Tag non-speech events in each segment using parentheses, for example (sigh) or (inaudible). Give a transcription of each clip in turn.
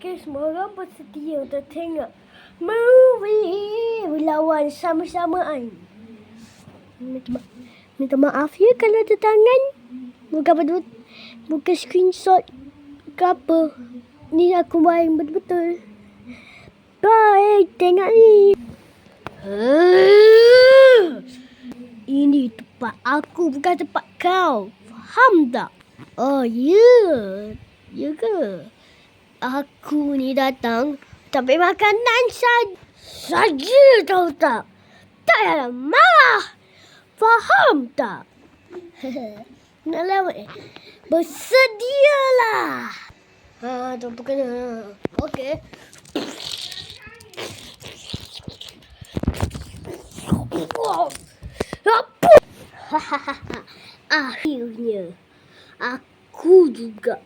Okay, semua orang bersedia untuk tengok movie berlawan sama-samaan. Minta, ma- minta maaf ya kalau ada tangan. Bukan betul bukan screenshot ke apa. Ni aku main betul-betul. Bye, tengok ni. Ini tempat aku bukan tempat kau. Faham tak? Oh, ya. Yeah. Ya ke? Aku ni datang tapi makanan saja. Saja tahu tak? Tak payah marah. Faham tak? (laughs) Nak lewat eh? Bersedialah. Ha, tak apa kena. Okey. Akhirnya aku juga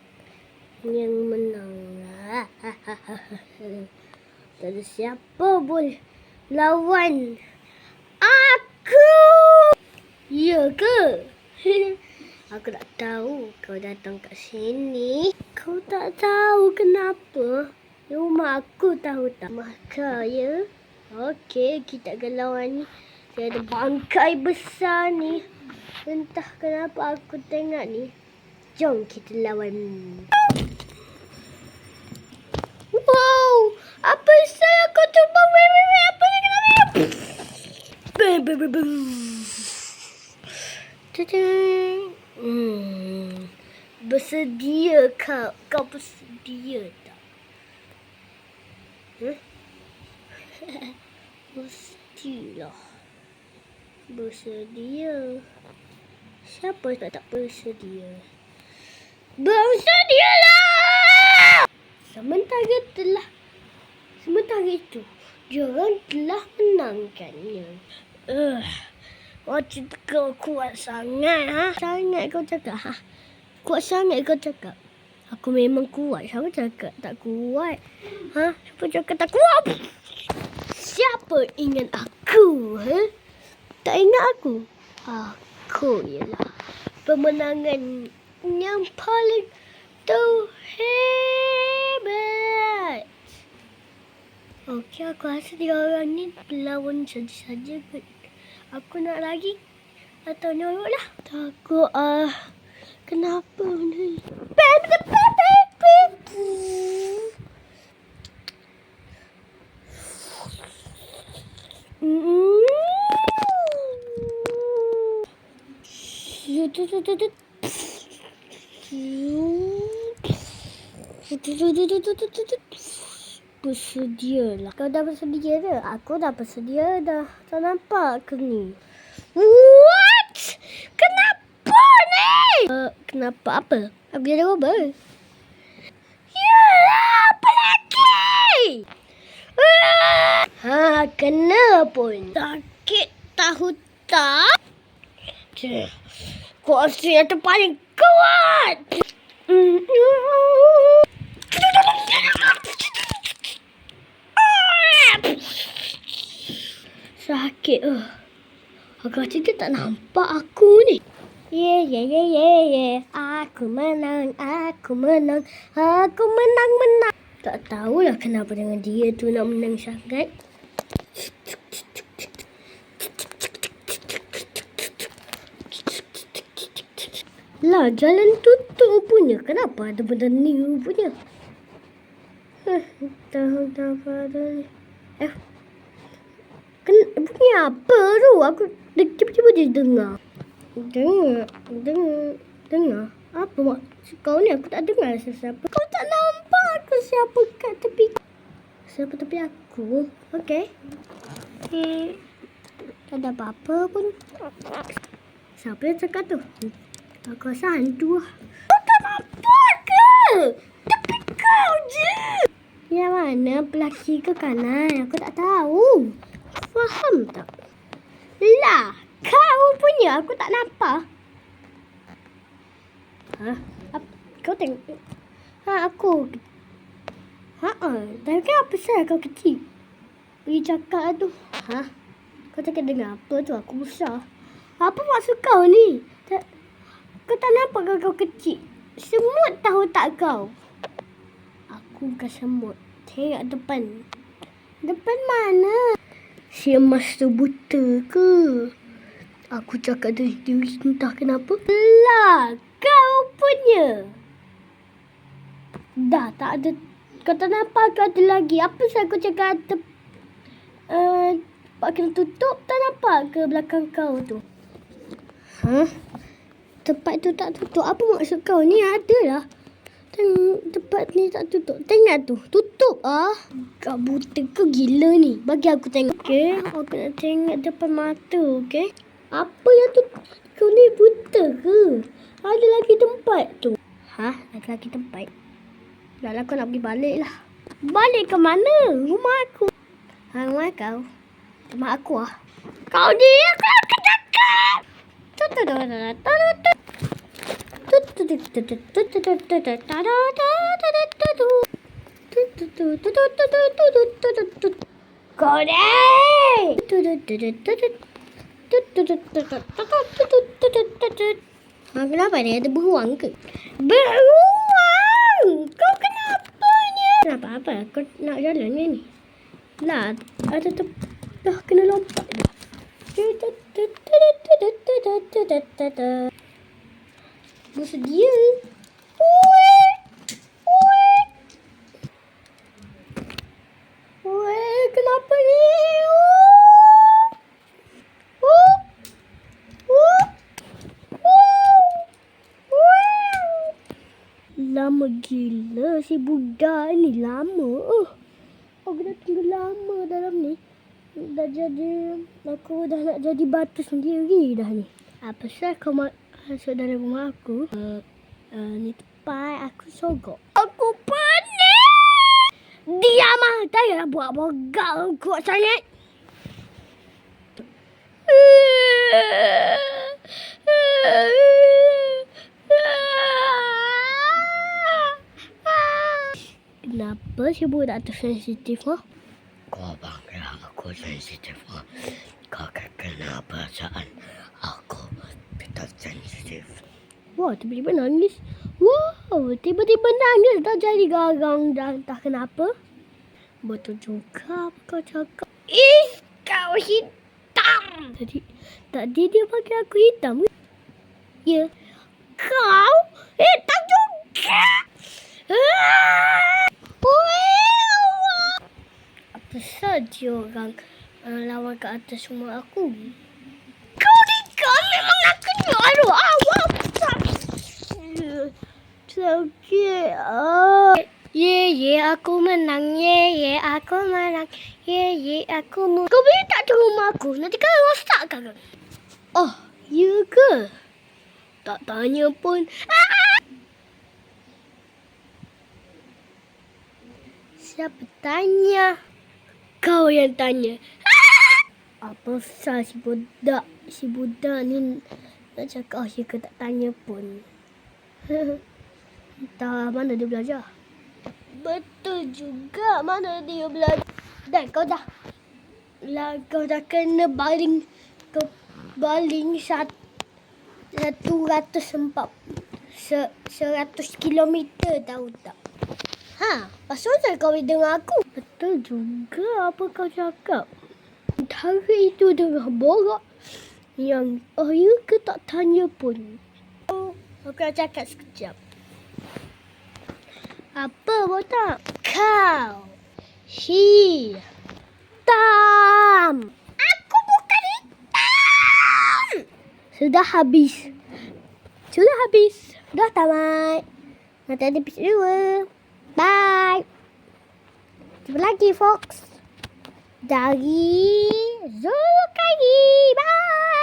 yang menang. (laughs) Tak ada siapa boleh lawan aku. Ya ke? (laughs) Aku tak tahu kau datang kat sini. Kau tak tahu kenapa. Rumah aku tahu tak? Maka ya. Okey, kita akan lawan ni. Dia ada bangkai besar ni. Entah kenapa aku tengok ni. Jom kita lawan. Wow! Apa saya kau cuba weh weh weh apa ni kenapa? Bum bum bum bum. Tadang. Hmm. Bersedia kau? Kau bersedia tak? Huh? (laughs) Mestilah. Bersedia. Siapa tak tak bersedia? Bersedialah! Sementara telah Sementara itu Diorang telah menangkannya uh, Macam kau kuat sangat ha? Sangat kau cakap ha? Kuat sangat kau cakap Aku memang kuat Siapa cakap tak kuat ha? Siapa cakap tak kuat Siapa ingat aku ha? Tak ingat aku Aku ialah Pemenangan yang paling tu hebat. Okey, aku rasa tiga orang ni berlawan saja-saja kot. Aku nak lagi atau nyorok lah. Takut ah. Kenapa ni? Pep, pep, pep, pep. Mm-hmm. Bersedialah. Kau dah bersedia dah? Aku dah bersedia dah. Tak nampak ke ni? What? Kenapa ni? Uh, kenapa apa? Aku ada apa? Yalah, apa lagi? Ha, kena pun. Sakit tahu tak? Cik. Kursi yang tu paling kuat. Sakit. Uh. Aku rasa dia tak nampak aku ni. Yeah, yeah, yeah, yeah, yeah. Aku menang, aku menang, aku menang, menang. Tak tahulah kenapa dengan dia tu nak menang sangat. Lah, jalan tutup punya. Kenapa ada benda new punya? Tahu tak apa ni. Eh, Bunyi apa tu? Aku cuba-cuba je dengar. Dengar, dengar, dengar. Apa mak? Kau ni aku tak dengar sesiapa. Kau tak nampak aku siapa kat tepi. Siapa tepi aku? Okey. Okay. Tak ada apa-apa pun. Siapa yang cakap tu? Aku rasa hantu lah. Kau tak nampak ke? Tepi kau je. Yang mana? Pelaki ke kanan? Aku tak tahu. Faham tak? Lah, kau punya aku tak nampak. Ha? Kau tengok. Ha, aku. Ha, tapi apa saya kau kecil? Pergi cakap tu. Ha? Kau cakap dengar apa tu? Aku besar. Apa maksud kau ni? Tak, kau tak nampak kau, kau kecil? Semut tahu tak kau? Aku bukan semut. Tengok depan. Depan mana? Si emas tu buta ke? Aku cakap dari diri entah kenapa. Lah, kau punya. Dah tak ada. Kau tak nampak kau ada lagi. Apa saya aku cakap ada uh, Pak kena tutup tak nampak ke belakang kau tu? Hah? Tempat tu tak tutup. Apa maksud kau ni? Ada lah. Teng tempat ni tak tutup. Tengok tu. Tutup ah. Kau buta ke gila ni? Bagi aku tengok. Okey. Aku nak tengok depan mata. Okey. Apa yang tu? Kau ni buta ke? Ada lagi tempat tu. Hah? Ada lagi tempat? Dah lah kau nak pergi balik lah. Balik ke mana? Rumah aku. Ha, rumah kau. Rumah aku lah. Kau dia aku cakap. Ha, kenapa dia ada beruang ke? Beruang! Kau kenapa ni? Kenapa apa? Kau nak jalan ke ni? Lah, ada tu dah kena lompat dah. Bersedia. Ui! Ui! Ui, kenapa ni? Uh! Uh! Uh! Lama gila si budak ni lama. Uh. Aku dah tunggu lama dalam ni. Dah jadi aku dah nak jadi batu sendiri dah ni. Apa sah kau masuk dalam rumah aku? Uh, uh, ni tempat aku sogok. Aku pening. Diam ah. Tak payah buat bogak kuat sangat. Kenapa si budak tu sensitif ha? Kau bangga aku sensitif. ah. Kau kena perasaan aku tetap sensitif. Wah, tiba-tiba nangis. Wow, tiba-tiba nangis dah jadi garang dah entah kenapa. Betul juga apa kau cakap. Ih, kau hitam. Tadi, tadi dia bagi aku hitam. ke? Ya. Kau hitam juga. Ah! Apa saja orang uh, lawan ke atas rumah aku. Kau ni kau memang nak kena. Aduh, awak. Sakit. Ah. Ye, ye, aku menang. Ye, ye, aku menang. Ye, ye, aku menang. Kau boleh tak ke rumah aku? Nanti kau rosak kan? Oh, ya ke? Tak tanya pun. Ah! Siapa tanya? Kau yang tanya. Apa sah si budak? Si budak ni nak cakap oh, ke tak tanya pun. (laughs) Entah mana dia belajar. Betul juga mana dia belajar. Dan kau dah lah kau dah kena baling kau baling sat, satu ratus empat se, seratus kilometer tahu tak? Ha, pasal tak kau dengar aku? Betul juga apa kau cakap. Hari itu dengar borak yang ya ke tak tanya pun. Oh, aku nak cakap sekejap. Apa botak? Kau. Hitam. Aku bukan hitam. Sudah habis. Sudah habis. Dah tamat. Nanti ada episode 2. Bye. Jumpa lagi, Fox. Dari Zulkari. Bye.